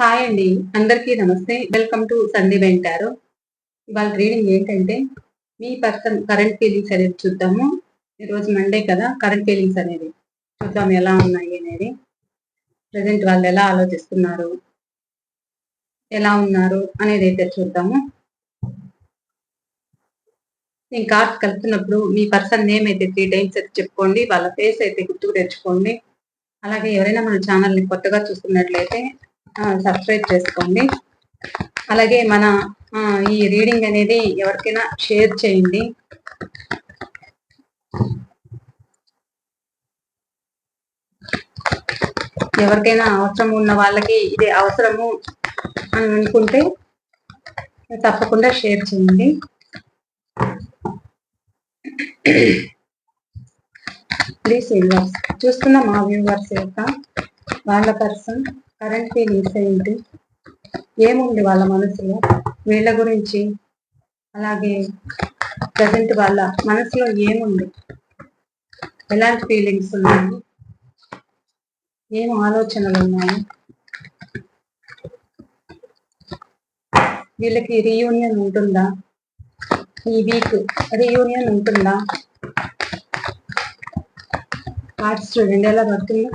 Hi అండి. అందరికీ నమస్తే. వెల్కమ్ టు సండే వెంటారు ఇవాళ రీడింగ్ ఏంటంటే మీ పర్సన్ కరెంట్ ఫీలింగ్స్ అనేది చూద్దాము. ఈరోజు మండే కదా కరెంట్ ఫీలింగ్స్ అనేది చూద్దాం ఎలా ఉన్నాయి అనేది. ప్రజెంట్ వాళ్ళు ఎలా ఆలోచిస్తున్నారు ఎలా ఉన్నారు అనేది అయితే చూద్దాము. నేను కార్డ్స్ కలుపుతున్నప్పుడు మీ పర్సన్ నేమ్ అయితే త్రీ టైమ్స్ అయితే చెప్పుకోండి. వాళ్ళ ఫేస్ అయితే గుర్తుకు తెచ్చుకోండి. అలాగే ఎవరైనా మన ఛానల్ని కొత్తగా చూస్తున్నట్లయితే సబ్స్క్రైబ్ చేసుకోండి. అలాగే మన ఈ రీడింగ్ అనేది ఎవరికైనా షేర్ చేయండి. ఎవరికైనా అవసరం ఉన్న వాళ్ళకి ఇది అవసరము అని అనుకుంటే తప్పకుండా షేర్ చేయండి. ప్లీజ్ వ్యూవర్స్ చూస్తున్న మా వ్యూవర్స్ యొక్క వాళ్ళ పర్సన్ కరెంట్ ఫీలింగ్స్ ఏంటి? ఏముంది వాళ్ళ మనసులో? వీళ్ళ గురించి? అలాగే ప్రజెంట్ వాళ్ళ మనసులో ఏముంది? ఎలాంటి ఫీలింగ్స్ ఉన్నాయి? ఏం ఆలోచనలు ఉన్నాయి? వీళ్ళకి రీయూనియన్ ఉంటుందా? ఈ వీక్ రీయూనియన్ ఉంటుందా? ఆర్ట్స్ చూడండి ఎలా పడుతుందా?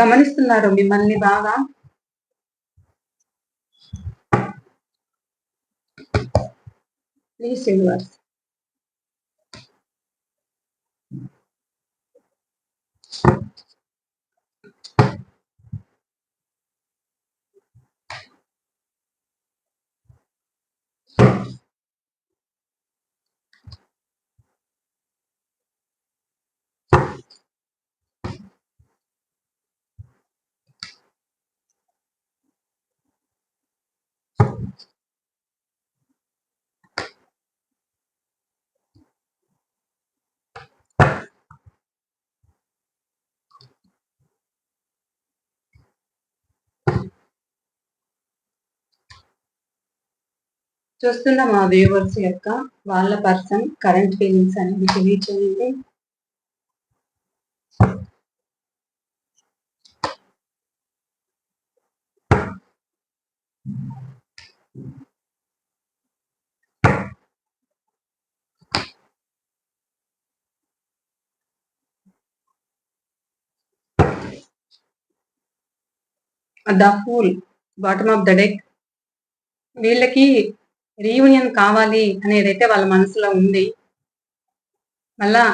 గమనిస్తున్నారు మిమ్మల్ని బాగా. ప్లీజ్ యూనివర్స్ చూస్తున్న మా వ్యూవర్స్ యొక్క వాళ్ళ పర్సన్ కరెంట్ ఫీలింగ్స్ అనేది తెలియచేయండి. The fool bottom of the deck వీళ్ళకి రీయూనియన్ కావాలి అనేది అయితే వాళ్ళ మనసులో ఉంది. మళ్ళా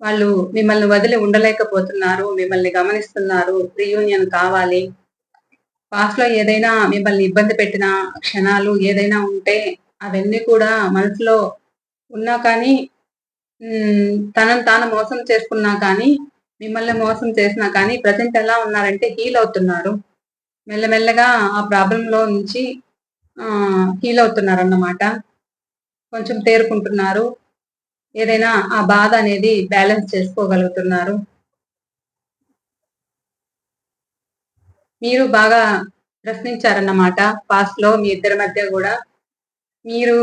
వాళ్ళు మిమ్మల్ని వదిలి ఉండలేకపోతున్నారు మిమ్మల్ని గమనిస్తున్నారు రీయూనియన్ కావాలి. పాస్ట్లో ఏదైనా మిమ్మల్ని ఇబ్బంది పెట్టిన క్షణాలు ఏదైనా ఉంటే అవన్నీ కూడా మనసులో ఉన్నా కానీ తనను తాను మోసం చేసుకున్నా కానీ మిమ్మల్ని మోసం చేసినా కానీ ప్రజెంట్ ఎలా ఉన్నారంటే హీల్ అవుతున్నారు. మెల్లమెల్లగా ఆ ప్రాబ్లంలో నుంచి హీల్ అవుతున్నారు అన్నమాట కొంచెం తేరుకుంటున్నారు. ఏదైనా ఆ బాధ అనేది బ్యాలెన్స్ చేసుకోగలుగుతున్నారు. మీరు బాగా ప్రశ్నించారన్నమాట. పాస్ట్లో మీ ఇద్దరి మధ్య కూడా. మీరు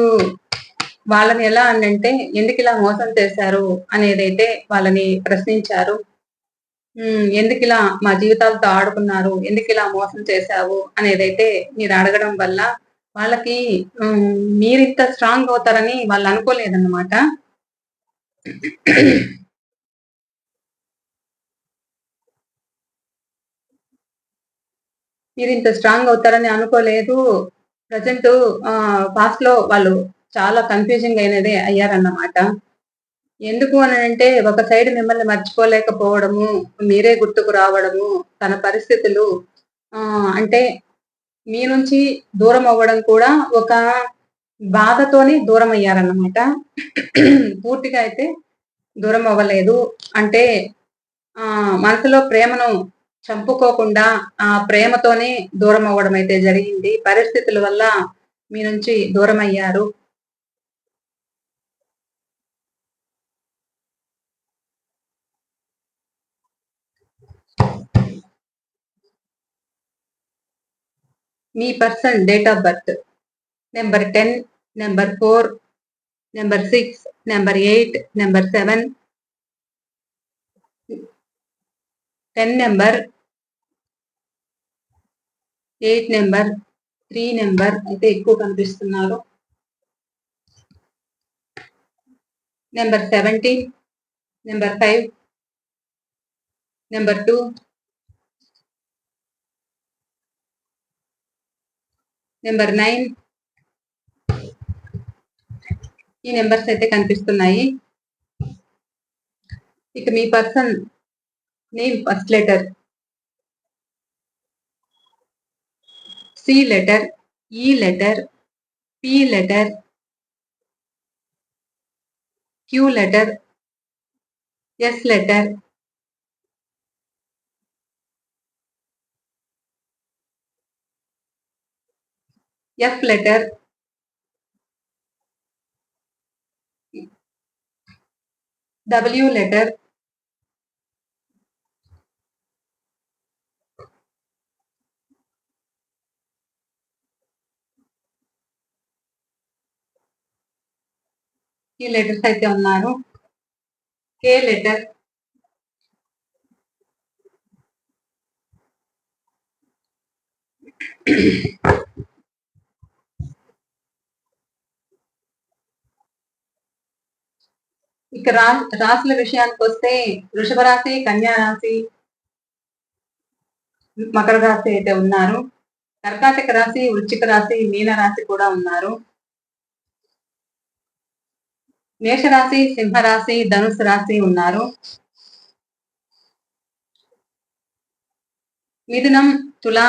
వాళ్ళని ఎలా అంటే ఎందుకు ఇలా మోసం చేశారు అనేదైతే వాళ్ళని ప్రశ్నించారు. ఎందుకు ఇలా మా జీవితాలతో ఆడుకున్నారు? ఎందుకు ఇలా మోసం చేశావు? అనేదైతే మీరు అడగడం వల్ల వాళ్ళకి మీరు ఇంత స్ట్రాంగ్ అవుతారని వాళ్ళు అనుకోలేదన్నమాట. మీరు ఇంత స్ట్రాంగ్ అవుతారని అనుకోలేదు. ప్రజెంట్ పాస్ట్లో వాళ్ళు చాలా కన్ఫ్యూజింగ్ అయినదే అయ్యారన్నమాట. ఎందుకు అని అంటే ఒక సైడ్ మిమ్మల్ని మర్చిపోలేకపోవడము మీరే గుర్తుకు రావడము తన పరిస్థితులు అంటే మీ నుంచి దూరం అవ్వడం కూడా ఒక బాధతోనే దూరం అయ్యారన్నమాట. పూర్తిగా అయితే దూరం అవ్వలేదు. అంటే ఆ మనసులో ప్రేమను చంపుకోకుండా ఆ ప్రేమతోనే దూరం అవ్వడం అయితే జరిగింది. పరిస్థితుల వల్ల మీ నుంచి దూరం అయ్యారు. మీ person date of birth number ten number four number six number eight number seven ten number eight number three number అయితే ఎక్కువ కనిపిస్తున్నారు. Number seventeen number five number two number nine ఈ నెంబర్స్ అయితే కనిపిస్తున్నాయి. ఇక మీ person name first letter C letter E letter P letter Q letter S letter F letter W letter E letters అయితే ఉన్నారు K letter ఇక రా రాశుల విషయానికి వస్తే వృషభ రాశి కన్యా రాశి మకర రాశి అయితే ఉన్నారు. కర్కాటక రాశి వృచ్చిక రాశి మీన రాశి కూడా ఉన్నారు. మేషరాశి సింహరాశి ధనుసు రాశి ఉన్నారు. మిథునం తుల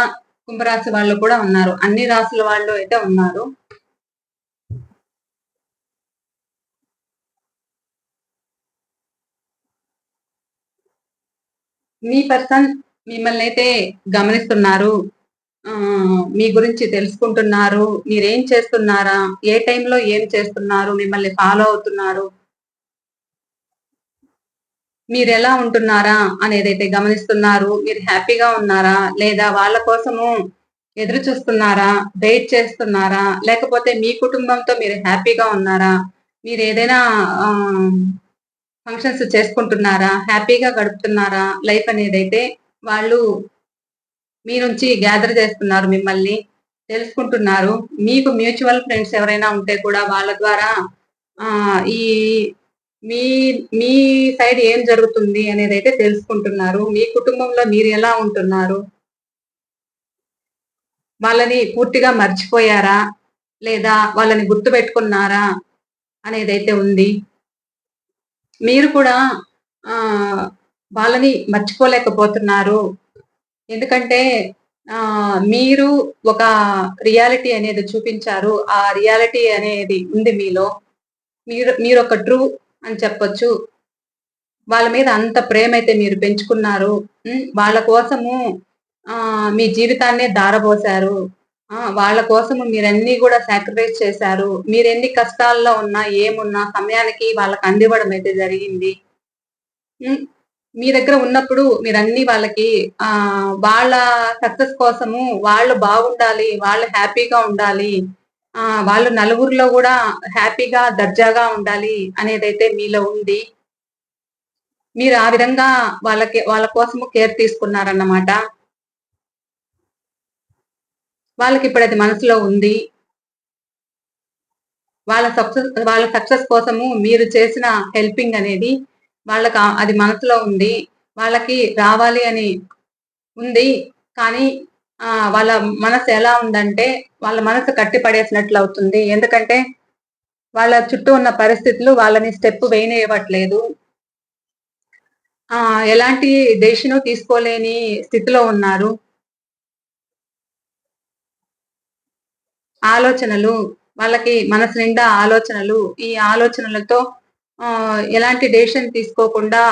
కుంభరాశి వాళ్ళు కూడా ఉన్నారు. అన్ని రాశుల వాళ్ళు అయితే ఉన్నారు. మీ పర్సన్ మిమ్మల్ని అయితే గమనిస్తున్నారు మీ గురించి తెలుసుకుంటున్నారు మీరేం చేస్తున్నారా ఏ టైంలో ఏం చేస్తున్నారు మిమ్మల్ని ఫాలో అవుతున్నారు మీరు ఎలా ఉంటున్నారా అనేది అయితే గమనిస్తున్నారు మీరు హ్యాపీగా ఉన్నారా లేదా వాళ్ళ కోసము ఎదురు చూస్తున్నారా వెయిట్ చేస్తున్నారా లేకపోతే మీ కుటుంబంతో మీరు హ్యాపీగా ఉన్నారా మీరు ఏదైనా ఫంక్షన్స్ చేసుకుంటున్నారా? హ్యాపీగా గడుపుతున్నారా? లైఫ్ అనేది అయితే వాళ్ళు మీ నుంచి గ్యాదర్ చేస్తున్నారు మిమ్మల్ని తెలుసుకుంటున్నారు. మీకు మ్యూచువల్ ఫ్రెండ్స్ ఎవరైనా ఉంటే కూడా వాళ్ళ ద్వారా ఈ మీ మీ సైడ్ ఏం జరుగుతుంది అనేది అయితే తెలుసుకుంటున్నారు. మీ కుటుంబంలో మీరు ఎలా ఉంటున్నారు? వాళ్ళని పూర్తిగా మర్చిపోయారా? లేదా వాళ్ళని గుర్తు పెట్టుకున్నారా అనేది అయితే ఉంది. మీరు కూడా వాళ్ళని మర్చిపోలేకపోతున్నారు. ఎందుకంటే మీరు ఒక రియాలిటీ అనేది చూపించారు. ఆ రియాలిటీ అనేది ఉంది మీలో. మీరు మీరు ఒక ట్రూ అని చెప్పొచ్చు. వాళ్ళ మీద అంత ప్రేమ అయితే మీరు పెంచుకున్నారు. వాళ్ళ కోసము మీ జీవితాన్నే దారబోసారు. వాళ్ళ కోసము మీరన్నీ కూడా సాక్రిఫైస్ చేశారు. మీరు ఎన్ని కష్టాల్లో ఉన్నా ఏమున్నా సమయానికి వాళ్ళకి అందివ్వడం అయితే జరిగింది. మీ దగ్గర ఉన్నప్పుడు మీరన్నీ వాళ్ళకి ఆ వాళ్ళ సక్సెస్ కోసము వాళ్ళు బాగుండాలి వాళ్ళు హ్యాపీగా ఉండాలి ఆ వాళ్ళు నలుగురిలో కూడా హ్యాపీగా దర్జాగా ఉండాలి అనేదైతే మీలో ఉంది. మీరు ఆ విధంగా వాళ్ళకి వాళ్ళ కోసము కేర్ తీసుకున్నారన్నమాట. వాళ్ళకి ఇప్పుడు అది మనసులో ఉంది. వాళ్ళ సక్సెస్ వాళ్ళ సక్సెస్ కోసము మీరు చేసిన హెల్పింగ్ అనేది వాళ్ళకి అది మనసులో ఉంది. వాళ్ళకి రావాలి అని ఉంది. కానీ వాళ్ళ మనసు ఎలా ఉందంటే వాళ్ళ మనసు కట్టిపడేసినట్లు అవుతుంది. ఎందుకంటే వాళ్ళ చుట్టూ ఉన్న పరిస్థితులు వాళ్ళని స్టెప్ వేయనివ్వట్లేదు. ఎలాంటి దేశను తీసుకోలేని స్థితిలో ఉన్నారు. ఆలోచనలు వాళ్ళకి మనసు నిండా ఆలోచనలు ఈ ఆలోచనలతో ఎలాంటి డెసిషన్ తీసుకోకుండా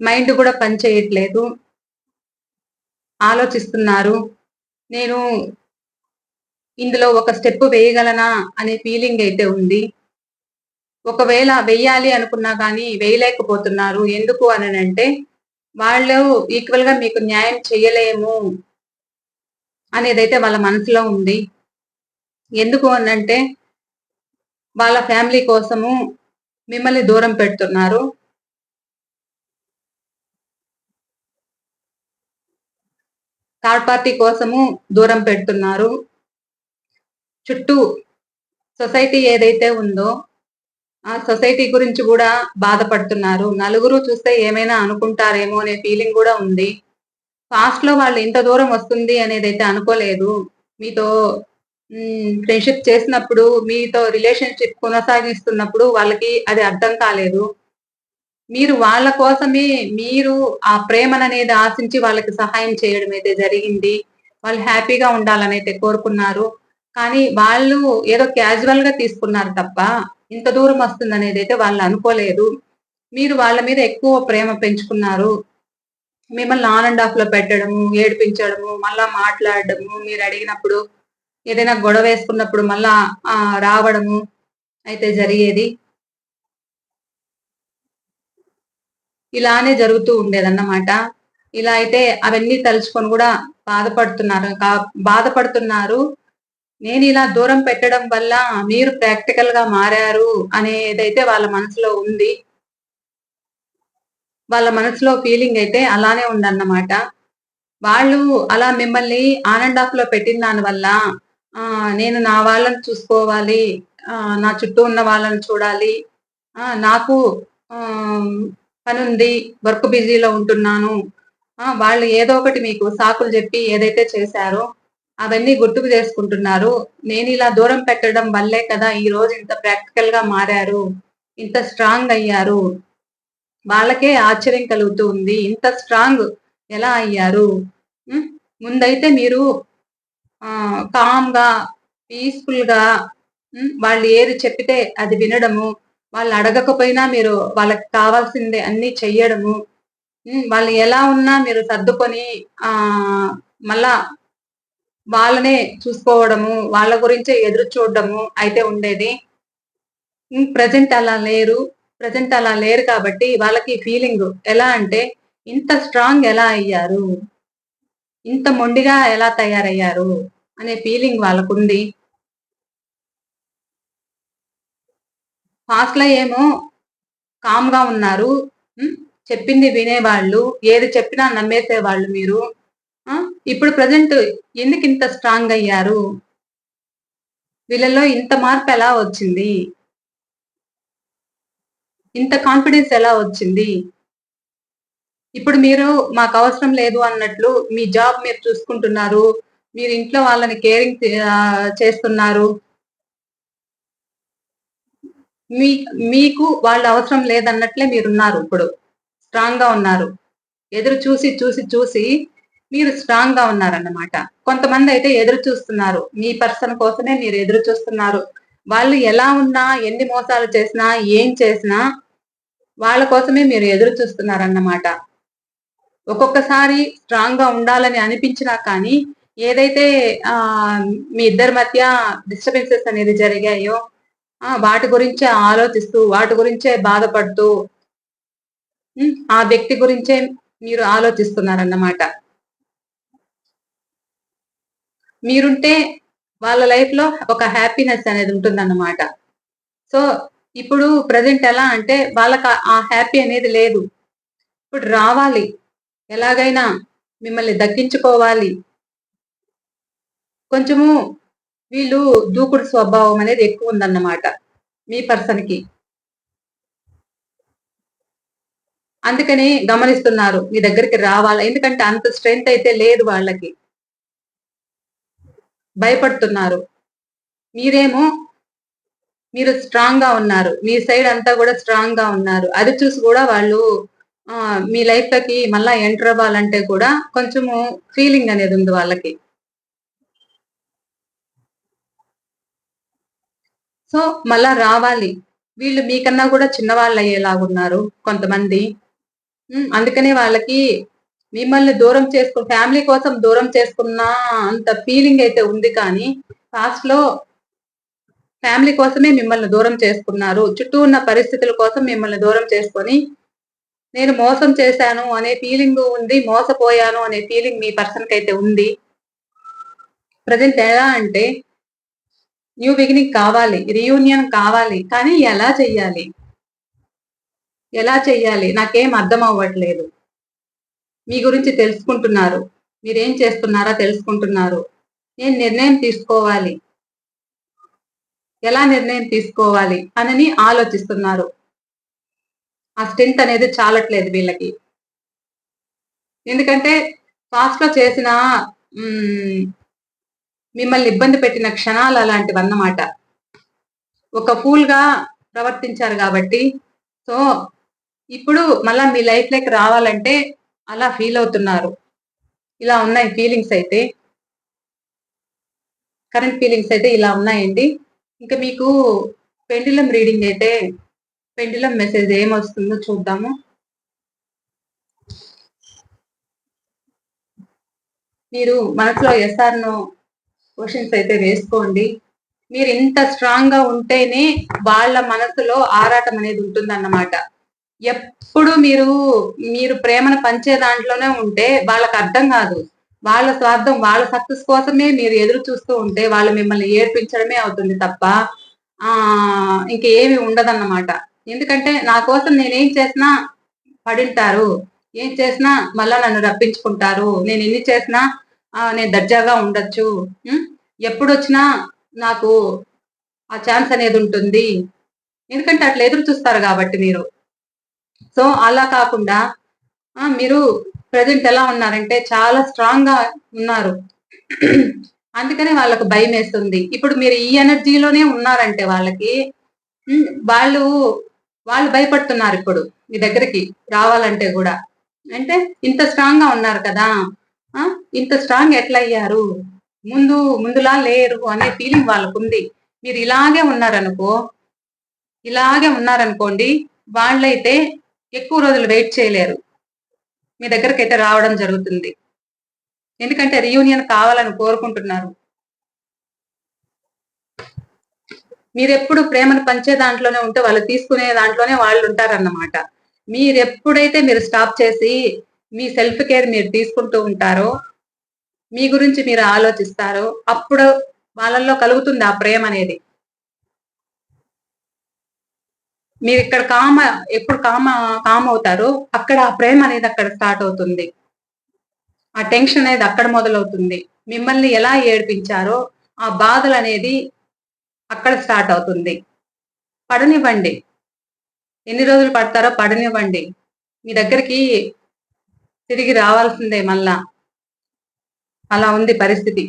మైండ్ కూడా పనిచేయట్లేదు. ఆలోచిస్తున్నారు. నేను ఇందులో ఒక స్టెప్ వేయగలనా అనే ఫీలింగ్ అయితే ఉంది. ఒకవేళ వెయ్యాలి అనుకున్నా కానీ వేయలేకపోతున్నారు. ఎందుకు అని అంటే వాళ్ళు ఈక్వల్గా మీకు న్యాయం చేయలేము. అనేదైతే వాళ్ళ మనసులో ఉంది. ఎందుకు అనంటే వాళ్ళ ఫ్యామిలీ కోసము మిమ్మల్ని దూరం పెడుతున్నారు. థర్డ్ పార్టీ కోసము దూరం పెడుతున్నారు. చుట్టూ సొసైటీ ఏదైతే ఉందో ఆ సొసైటీ గురించి కూడా బాధపడుతున్నారు. నలుగురు చూస్తే ఏమైనా అనుకుంటారేమో అనే ఫీలింగ్ కూడా ఉంది. ఫాస్ట్లో వాళ్ళు ఇంత దూరం వస్తుంది అనేది అయితే అనుకోలేదు. మీతో ఫ్రెండ్షిప్ చేసినప్పుడు మీతో రిలేషన్షిప్ కొనసాగిస్తున్నప్పుడు వాళ్ళకి అది అర్థం కాలేదు. మీరు వాళ్ళ కోసమే మీరు ఆ ప్రేమననేది ఆశించి వాళ్ళకి సహాయం చేయడం అయితే జరిగింది. వాళ్ళు హ్యాపీగా ఉండాలని అయితే కోరుకున్నారు. కానీ వాళ్ళు ఏదో క్యాజువల్గా తీసుకున్నారు తప్ప ఇంత దూరం వస్తుంది అనేది అయితే వాళ్ళు అనుకోలేదు. మీరు వాళ్ళ మీద ఎక్కువ ప్రేమ పెంచుకున్నారు. మిమ్మల్ని ఆన్ అండ్ ఆఫ్లో పెట్టడము ఏడిపించడము మళ్ళా మాట్లాడడము మీరు అడిగినప్పుడు ఏదైనా గొడవ వేసుకున్నప్పుడు మళ్ళా రావడము అయితే జరిగేది. ఇలానే జరుగుతూ ఉండేదన్నమాట. ఇలా అయితే అవన్నీ తలుచుకొని కూడా బాధపడుతున్నారు. బాధపడుతున్నారు. నేను ఇలా దూరం పెట్టడం వల్ల మీరు ప్రాక్టికల్గా మారారు అనేదైతే వాళ్ళ మనసులో ఉంది. వాళ్ళ మనసులో ఫీలింగ్ అయితే అలానే ఉందన్నమాట. వాళ్ళు అలా మిమ్మల్ని ఆన్ అండ్ ఆఫ్లో పెట్టిన దాని వల్ల నేను నా వాళ్ళని చూసుకోవాలి నా చుట్టూ ఉన్న వాళ్ళని చూడాలి నాకు పని ఉంది వర్క్ బిజీలో ఉంటున్నాను వాళ్ళు ఏదో ఒకటి మీకు సాకులు చెప్పి ఏదైతే చేశారో అవన్నీ గుర్తుకు చేసుకుంటున్నారు. నేను ఇలా దూరం పెట్టడం వల్లే కదా ఈ రోజు ఇంత ప్రాక్టికల్గా మారారు ఇంత స్ట్రాంగ్ అయ్యారు వాళ్ళకే ఆశ్చర్యం కలుగుతూ ఉంది ఇంత స్ట్రాంగ్ ఎలా అయ్యారు? ముందైతే మీరు కామ్గా పీస్ఫుల్గా వాళ్ళు ఏది చెప్పితే అది వినడము వాళ్ళు అడగకపోయినా మీరు వాళ్ళకి కావాల్సిందే అన్ని చెయ్యడము వాళ్ళు ఎలా ఉన్నా మీరు సర్దుకొని ఆ మళ్ళా వాళ్ళనే చూసుకోవడము వాళ్ళ గురించే ఎదురు చూడడము అయితే ఉండేది. ప్రజెంట్ అలా లేరు. ప్రజెంట్ అలా లేరు కాబట్టి వాళ్ళకి ఫీలింగ్ ఎలా అంటే ఇంత స్ట్రాంగ్ ఎలా అయ్యారు? ఇంత మొండిగా ఎలా తయారయ్యారు? అనే ఫీలింగ్ వాళ్ళకుంది. ఫాస్ట్లో ఏమో కామ్గా ఉన్నారు. చెప్పింది వినేవాళ్ళు. ఏది చెప్పినా నమ్మేసేవాళ్ళు మీరు. ఇప్పుడు ప్రజెంట్ ఎందుకు ఇంత స్ట్రాంగ్ అయ్యారు? వీళ్ళలో ఇంత మార్పు ఎలా వచ్చింది? ఇంత కాన్ఫిడెన్స్ ఎలా వచ్చింది? ఇప్పుడు మీరు మాకు అవసరం లేదు అన్నట్లు మీ జాబ్ మీరు చూసుకుంటున్నారు మీరు ఇంట్లో వాళ్ళని కేరింగ్ చేస్తున్నారు. మీ మీకు వాళ్ళు అవసరం లేదన్నట్లే మీరున్నారు ఇప్పుడు. స్ట్రాంగ్గా ఉన్నారు. ఎదురు చూసి చూసి చూసి మీరు స్ట్రాంగ్గా ఉన్నారన్నమాట. కొంతమంది అయితే ఎదురు చూస్తున్నారు. మీ పర్సన్ కోసమే మీరు ఎదురు చూస్తున్నారు. వాళ్ళు ఎలా ఉన్నా ఎన్ని మోసాలు చేసినా ఏం చేసినా వాళ్ళ కోసమే మీరు ఎదురు చూస్తున్నారన్నమాట. ఒక్కొక్కసారి స్ట్రాంగ్గా ఉండాలని అనిపించినా కానీ ఏదైతే ఆ మీ ఇద్దరి మధ్య డిస్టర్బెన్సెస్ అనేది జరిగాయో ఆ వాటి గురించే ఆలోచిస్తూ వాటి గురించే బాధపడుతూ ఆ వ్యక్తి గురించే మీరు ఆలోచిస్తున్నారన్నమాట. మీరుంటే వాళ్ళ లైఫ్లో ఒక హ్యాపీనెస్ అనేది ఉంటుందన్నమాట. సో ఇప్పుడు ప్రజెంట్ ఎలా అంటే వాళ్ళకి ఆ హ్యాపీ అనేది లేదు. ఇప్పుడు రావాలి. ఎలాగైనా మిమ్మల్ని దక్కించుకోవాలి. కొంచెము వీళ్ళు దూకుడు స్వభావం అనేది ఎక్కువ ఉందన్నమాట మీ పర్సన్కి. అందుకని గమనిస్తున్నారు మీ దగ్గరికి రావాలి. ఎందుకంటే అంత స్ట్రెంగ్త్ అయితే లేదు వాళ్ళకి. భయపడుతున్నారు. మీరేమో మీరు స్ట్రాంగ్గా ఉన్నారు. మీ సైడ్ అంతా కూడా స్ట్రాంగ్గా ఉన్నారు. అది చూసి కూడా వాళ్ళు మీ లైఫ్లోకి మళ్ళా ఎంటర్ అవ్వాలంటే కూడా కొంచెము ఫీలింగ్ అనేది ఉంది వాళ్ళకి. సో మళ్ళా రావాలి. వీళ్ళు మీకన్నా కూడా చిన్నవాళ్ళు అయ్యేలాగున్నారు కొంతమంది. అందుకనే వాళ్ళకి మిమ్మల్ని దూరం చేసుకు ఫ్యామిలీ కోసం దూరం చేసుకున్న అంత ఫీలింగ్ అయితే ఉంది కానీ పాస్ట్లో ఫ్యామిలీ కోసమే మిమ్మల్ని దూరం చేసుకున్నారు. చుట్టూ ఉన్న పరిస్థితుల కోసం మిమ్మల్ని దూరం చేసుకొని నేను మోసం చేశాను అనే ఫీలింగ్ ఉంది మోసపోయాను అనే ఫీలింగ్ మీ పర్సన్కి అయితే ఉంది. ప్రజెంట్ ఎలా అంటే న్యూ బిగినింగ్ కావాలి రీయూనియన్ కావాలి కానీ ఎలా చెయ్యాలి? ఎలా చెయ్యాలి? నాకేం అర్థం అవ్వట్లేదు. మీ గురించి తెలుసుకుంటున్నారు. మీరేం చేస్తున్నారా తెలుసుకుంటున్నారు. నేను నిర్ణయం తీసుకోవాలి. ఎలా నిర్ణయం తీసుకోవాలి అని ఆలోచిస్తున్నారు. ఆ స్ట్రెంత్ అనేది చాలట్లేదు వీళ్ళకి. ఎందుకంటే ఫాస్ట్లో చేసిన మిమ్మల్ని ఇబ్బంది పెట్టిన క్షణాలు అలాంటివి అన్నమాట. ఒక ఫూల్గా ప్రవర్తించారు కాబట్టి సో ఇప్పుడు మళ్ళా మీ లైఫ్ లైక్ రావాలంటే అలా ఫీల్ అవుతున్నారు. ఇలా ఉన్నాయి ఫీలింగ్స్ అయితే. కరెంట్ ఫీలింగ్స్ అయితే ఇలా ఉన్నాయండి. ఇంకా మీకు పెండిలం రీడింగ్ అయితే పెండిలం మెసేజ్ ఏమొస్తుందో చూద్దాము. మీరు మనసులో ఎస్ఆర్ నో క్వశ్చన్స్ అయితే వేసుకోండి. మీరు ఇంత స్ట్రాంగ్గా ఉంటేనే వాళ్ళ మనసులో ఆరాటం అనేది ఉంటుందన్నమాట. ఎప్పుడు మీరు మీరు ప్రేమను పంచే దాంట్లోనే ఉంటే వాళ్ళకి అర్థం కాదు. వాళ్ళ స్వార్థం వాళ్ళ సక్సెస్ కోసమే మీరు ఎదురు చూస్తూ ఉంటే వాళ్ళు మిమ్మల్ని ఏర్పించడమే అవుతుంది తప్ప ఆ ఇంకేమి ఉండదన్నమాట. ఎందుకంటే నా కోసం నేనేం చేసినా పడింటారు. ఏం చేసినా మళ్ళా నన్ను రప్పించుకుంటారు. నేను ఎన్ని చేసినా నేను దర్జాగా ఉండొచ్చు. ఎప్పుడు వచ్చినా నాకు ఆ ఛాన్స్ అనేది ఉంటుంది. ఎందుకంటే అట్లా ఎదురు చూస్తారు కాబట్టి మీరు. సో అలా కాకుండా మీరు ప్రజెంట్ ఎలా ఉన్నారంటే చాలా స్ట్రాంగ్గా ఉన్నారు. అందుకనే వాళ్ళకు భయం వేస్తుంది. ఇప్పుడు మీరు ఈ ఎనర్జీలోనే ఉన్నారంటే వాళ్ళకి వాళ్ళు వాళ్ళు భయపడుతున్నారు ఇప్పుడు మీ దగ్గరికి రావాలంటే కూడా. అంటే ఇంత స్ట్రాంగ్గా ఉన్నారు కదా ఇంత స్ట్రాంగ్ ఎట్లా అయ్యారు ముందు ముందులా లేరు అనే ఫీలింగ్ వాళ్ళకు ఉంది మీరు ఇలాగే ఉన్నారనుకో ఇలాగే ఉన్నారనుకోండి వాళ్ళైతే ఎక్కువ రోజులు వెయిట్ చేయలేరు. మీ దగ్గరికి అయితే రావడం జరుగుతుంది. ఎందుకంటే రీయూనియన్ కావాలని కోరుకుంటున్నారు. మీరు ఎప్పుడు ప్రేమను పంచే దాంట్లోనే ఉంటే వాళ్ళు తీసుకునే దాంట్లోనే వాళ్ళు ఉంటారన్నమాట. మీరెప్పుడైతే మీరు స్టాప్ చేసి మీ సెల్ఫ్ కేర్ మీరు తీసుకుంటూ ఉంటారో మీ గురించి మీరు ఆలోచిస్తారో అప్పుడు వాళ్ళల్లో కలుగుతుంది ఆ ప్రేమ అనేది. మీరు ఇక్కడ కామ ఎప్పుడు కామ కామ అవుతారో అక్కడ ఆ ప్రేమ అనేది అక్కడ స్టార్ట్ అవుతుంది. ఆ టెన్షన్ అనేది అక్కడ మొదలవుతుంది. మిమ్మల్ని ఎలా ఏడిపించారో ఆ బాధలు అనేది అక్కడ స్టార్ట్ అవుతుంది. పడనివ్వండి. ఎన్ని రోజులు పడతారో పడనివ్వండి. మీ దగ్గరికి తిరిగి రావాల్సిందే మళ్ళా. అలా ఉంది పరిస్థితి.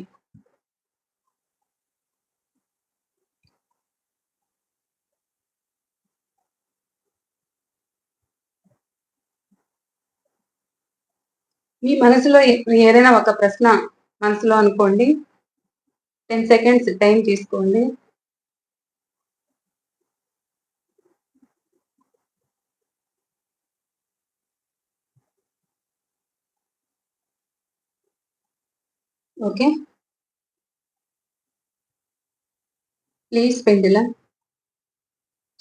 మీ మనసులో ఏదైనా ఒక ప్రశ్న మనసులో అనుకోండి. టెన్ సెకండ్స్ టైం తీసుకోండి. ఓకే. ప్లీజ్ పెండిల.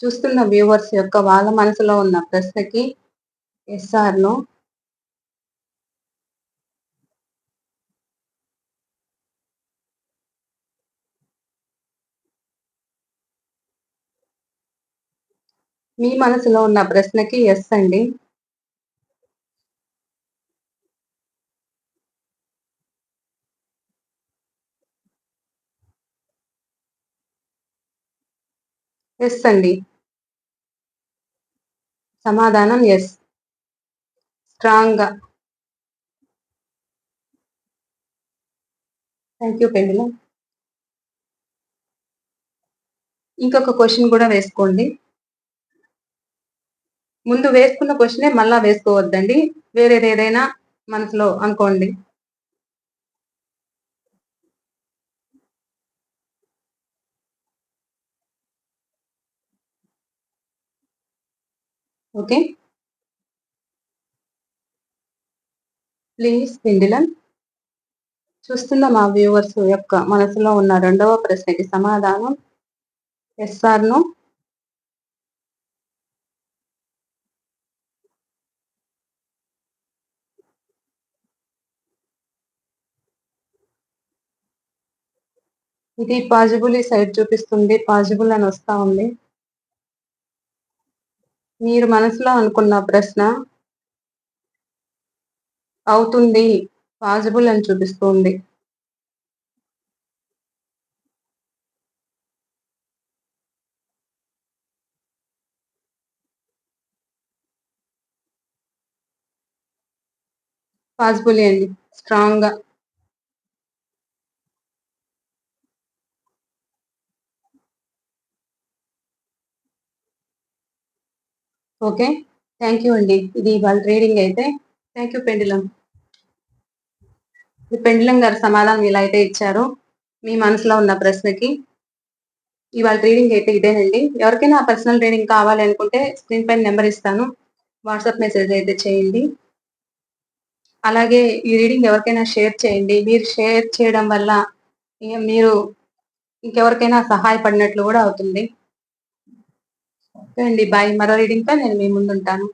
చూస్తున్న వ్యూవర్స్ యొక్క వాళ్ళ మనసులో ఉన్న ప్రశ్నకి ఎస్ఆర్ను మీ మనసులో ఉన్న ప్రశ్నకి ఎస్ అండి. ఎస్ అండి. సమాధానం ఎస్ స్ట్రాంగ్గా థ్యాంక్ యూ పెండిల ఇంకొక క్వశ్చన్ కూడా వేసుకోండి. ముందు వేసుకున్న క్వశ్చనే మళ్ళా వేసుకోవద్దండి. వేరేది ఏదైనా మనసులో అనుకోండి. ఓకే. ప్లీజ్ పిండిలన్ చూస్తున్న మా వ్యూవర్స్ యొక్క మనసులో ఉన్న రెండవ ప్రశ్నకి సమాధానం ఎస్ఆర్ను ఇది పాజిబుల్ ఈ సైడ్ చూపిస్తుంది. పాజిబుల్ అని వస్తా ఉంది. మీరు మనసులో అనుకున్న ప్రశ్న అవుతుంది. పాజిబుల్ అని చూపిస్తుంది పాజిబుల్ అండి. Strong okay? థ్యాంక్ యూ అండి. ఇది వాళ్ళ రీడింగ్ అయితే. Thank you pendulum. పెండిలం గారు సమాధానం ఇలా అయితే ఇచ్చారు. మీ మనసులో ఉన్న ప్రశ్నకి. ఇవాళ రీడింగ్ అయితే ఇదేనండి. ఎవరికైనా పర్సనల్ రీడింగ్ కావాలి అనుకుంటే స్క్రీన్ పైన నెంబర్ ఇస్తాను. వాట్సాప్ మెసేజ్ అయితే చేయండి. అలాగే ఈ రీడింగ్ ఎవరికైనా షేర్ చేయండి. మీరు షేర్ చేయడం వల్ల మీరు ఇంకెవరికైనా సహాయపడినట్లు కూడా అవుతుంది. అండి బాయ్ మరో రీడింగ్తో నేను మీ ముందు ఉంటాను